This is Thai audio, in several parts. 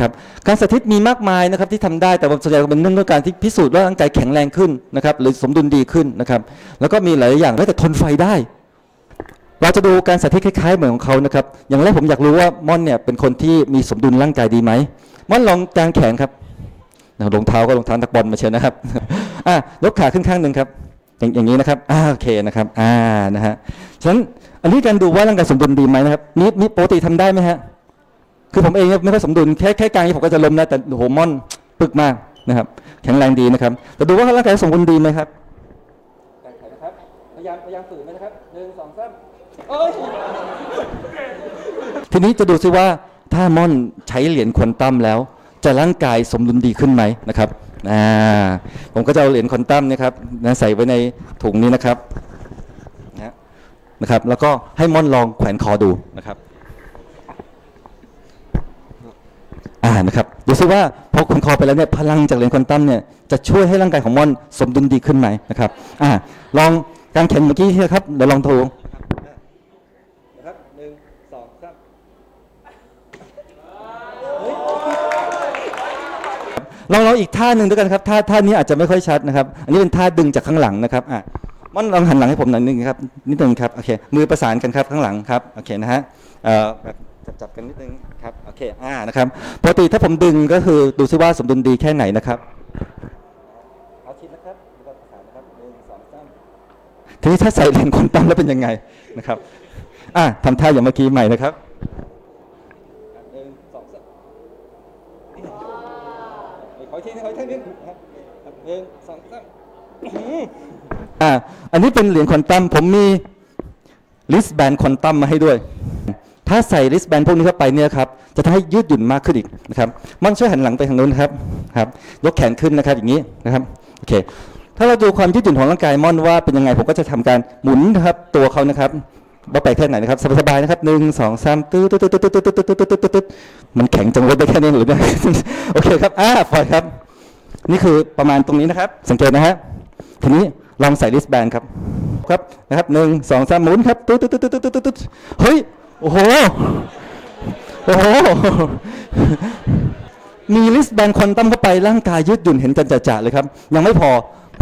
ครับการสาธิตมีมากมายนะครับที่ทำได้แต่ว่าส่วนใหญ่เป็นเรื่องของการที่พิสูจน์ว่าร่างกายแข็งแรงขึ้นนะครับหรือสมดุลดีขึ้นนะครับ แล้วก็มีหลายอย่างแล้แต่ทนไฟได้ เราจะดูการสาธิตคล้ายๆเหมือนของเขานะครับอย่างแรกผมอยากรู้ว่าม่อนเนี่ยเป็นคนที่มีสมดุลร่างกายดีไหมม่อนลองกางแขนครับรองเท้าก็รองเท้านักบอลมาเชียวนะครับอะยกขาขึ้นข้างหนึ่งครับอย่างอย่างนี้นะครับอ่าโอเคนะครับอ่านะฮะฉะนั้นอันนี้การดูว่าร่างกายสมดุลดีไหมนะครับมีมีปกติทำได้ไหมฮะ คือผมเองเนี่ยไม่ค่อยสมดุลแค่แค่กลางนี้ผมก็จะล้มนะแต่โอ้โหม่อนปึกมากนะครับ แข็งแรงดีนะครับ แต่ดูว่าร่างกายสมบูรณ์ดีไหมครับกางแขนนะครับพยายามพยายามฝืนไหมนะครับหนึ่งสองสามโอ้ยทีนี้จะดูซิว่าถ้าม่อนใช้เหรียญควอนตัมแล้ว จะร่างกายสมดุลดีขึ้นไหมนะครับอ่าผมก็จะเอาเหรียญควอนตัมเนะครับนะใส่ไว้ในถุงนี้นะครับนะนะครับ แล้วก็ให้ม่อนลองแขวนคอดูนะครับ อ่านะครับดูซิว่าพอคุณคอไปแล้วเนี่ยพลังจากเหรียญควอนตัมเนี่ยจะช่วยให้ร่างกายของม่อนสมดุลดีขึ้นไหมนะครับอ่าลองการแข่งเมื่อกี้นะครับเดี๋ยวลองโทรนะครับหนึ่งสองสามลองลองอีกท่าหนึ่งด้วยกันครับท่าท่านี้อาจจะไม่ค่อยชัดนะครับ อันนี้เป็นท่าดึงจากข้างหลังนะครับอะม่อนลองหันหลังให้ผมหน่อยนึงครับนิดนึงครับโอเคมือประสานกันครับข้างหลังครับโอเคนะฮะเอ่อ จับจับกันนิดนึงครับโอเคอ่านะครับปกติถ้าผมดึงก็คือดูซิว่าสมดุลดีแค่ไหนนะครับเอาชิดนะครับแล้วก็ประสานนะครับหนึ่งสองสามทีนี้ถ้าใส่เหรียญควอนตัมแล้วเป็นยังไงนะครับอ่าทำท่าอย่างเมื่อกี้ใหม่นะครับหนึ่งสองสามขออีกทีนึงขออีกทีนึงครับหนึ่งสองสามอ่าอันนี้เป็นเหรียญควอนตัมผมมีลิสแบนควอนตัมมาให้ด้วย ถ้าใส่ลิสแบนพวกนี้เข้าไปเนี่ยครับจะทำให้ยืดหยุ่นมากขึ้นอีกนะครับมันช่วยหันหลังไปทางนู้นครับครับยกแขนขึ้นนะครับอย่างนี้นะครับโอเคถ้าเราดูความยืดหยุ่นของร่างกายม่อนว่าเป็นยังไงผมก็จะทำการหมุนนะครับตัวเขานะครับว่าไปแค่ไหนนะครับสบายๆนะครับหนึ่งสองสามตื้อตื้อตื้อตื้อตื้อตื้อตื้อตื้อตื้อตื้อตื้อมันแข็งจังเลยได้แค่นี้หรือเนี่ยโอเคครับอ่าปล่อยครับ นี่คือประมาณตรงนี้นะครับ สังเกตนะฮะทีนี้ลองใส่ลิสแบนครับครับนะครับหนึ่งสองสามหมุนครับตุ๊ดตุ๊ดตุ๊ดตุ๊ดตุ๊ดตุ๊ดเฮ้ย โอ้โห โอ้โห มีลิสแบนควอนตัมเข้าไปร่างกายยืดหยุ่นเห็นกันจ่าๆเลยครับ ยังไม่พอ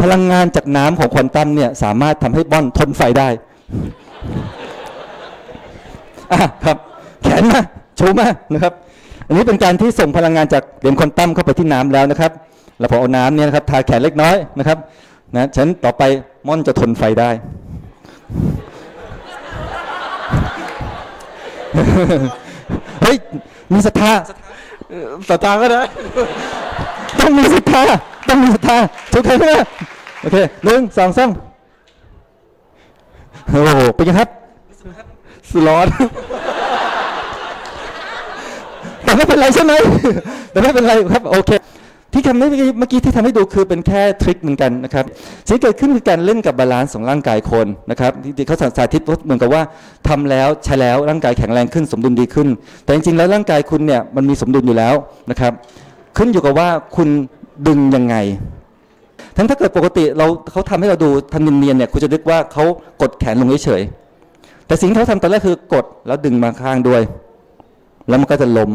พลังงานจากน้ำของควอนตัมเนี่ยสามารถทำให้บอนทนไฟได้อะครับ แขนมาชูมานะครับ อันนี้เป็นการที่ส่งพลังงานจากเหรียญควอนตัมเข้าไปที่น้ำแล้วนะครับ แล้วพอเอาน้ำเนี่ยนะครับทาแขนเล็กน้อยนะครับนะฉันต่อไปม่อนจะทนไฟได้ เฮ้ย มีศรัทธาสตางค์ก็ได้ ต้องมีศรัทธา ต้องมีศรัทธาทุกคนนะโอเคหนึ่งสองสามโอ้โหเป็นไงครับสร้อนแต่ไม่เป็นไรใช่ไหมแต่ไม่เป็นไรครับ โอเค ที่ทำให้เมื่อกี้ที่ทำให้ดูคือเป็นแค่ทริคเหมือนกันนะครับสิ่งเกิดขึ้นคือการเล่นกับบาลานซ์ของร่างกายคนนะครับที่เขาสาธิตเหมือนกับว่าทำแล้วใช้แล้วร่างกายแข็งแรงขึ้นสมดุลดีขึ้น แต่จริงๆแล้วร่างกายคุณเนี่ยมันมีสมดุลอยู่แล้วนะครับขึ้นอยู่กับว่าคุณดึงยังไง ทั้งถ้าเกิดปกติเราเขาทำให้เราดูทำเนียนๆเนี่ยคุณจะนึกว่าเขากดแขนลงเฉยแต่สิ่งที่เขาทำตอนแรกคือกดแล้วดึงมาข้างด้วย แล้วมันก็จะล้ม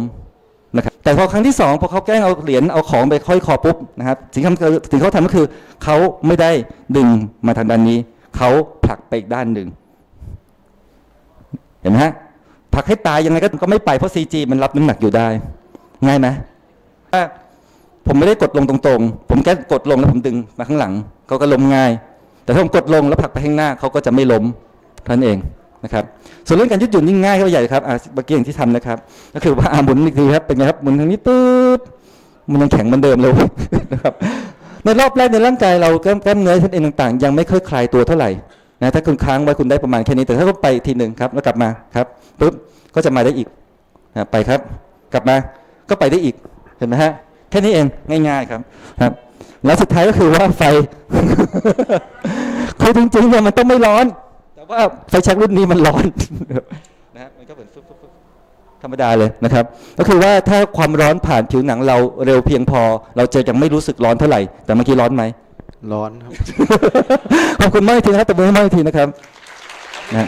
แต่พอครั้งที่สองพอเขาแกล้งเอาเหรียญเอาของไปค่อยคอปุ๊บนะครับสิ่งที่เขาสิ่งที่เขาทำก็คือเขาไม่ได้ดึงมาทางด้านนี้เขาผลักไปอีกด้านหนึ่งเห็นไหมฮะผลักให้ตายยังไงก็ก็ไม่ไปเพราะ CG มันรับน้ำหนักอยู่ได้ ง่ายไหมอะผมไม่ได้กดลงตรงๆ ผมแค่กดลงแล้วผมดึงมาข้างหลังเขาก็ล้มง่าย แต่ถ้าผมกดลงแล้วผลักไปข้างหน้าเขาก็จะไม่ล้มท่านเอง นะครับ ส่วนเรื่องการยืดหยุ่นยิ่งง่ายเข้าไปใหญ่ครับอะเมื่อกี้อย่างที่ทำนะครับ ก็คือว่าอะหมุนอีกทีครับ เป็นไงครับ หมุนทางนี้ปุ๊บ มันยังแข็งเหมือนเดิมเลยนะครับ ในรอบแรกในร่างกายเรากล้ามกล้ามเนื้อเส้นเอ็นต่างๆ ยังไม่ค่อยคลายตัวเท่าไหร่นะ ถ้าคุณค้างไว้คุณได้ประมาณแค่นี้ แต่ถ้าคุณไปอีกทีหนึ่งครับ แล้วกลับมาครับปุ๊บ ก็จะมาได้อีกนะไปครับ กลับมา ก็ไปได้อีก เห็นไหมฮะ แค่นี้เอง ง่าย ๆครับ ครับ แล้วสุดท้ายก็คือว่าไฟ คือจริงๆเนี่ยมันต้องไม่ร้อน ว่าไฟแช็กรุ่นนี้มันร้อนนะฮะมันก็เหมือนฟึบๆๆธรรมดาเลยนะครับ ก็คือว่าถ้าความร้อนผ่านผิวหนังเราเร็วเพียงพอ เราจะยังไม่รู้สึกร้อนเท่าไหร่ แต่เมื่อกี้ร้อนไหมร้อนครับขอบคุณมากอีกทีนะครับตบมือให้มากอีกทีนะครับนะ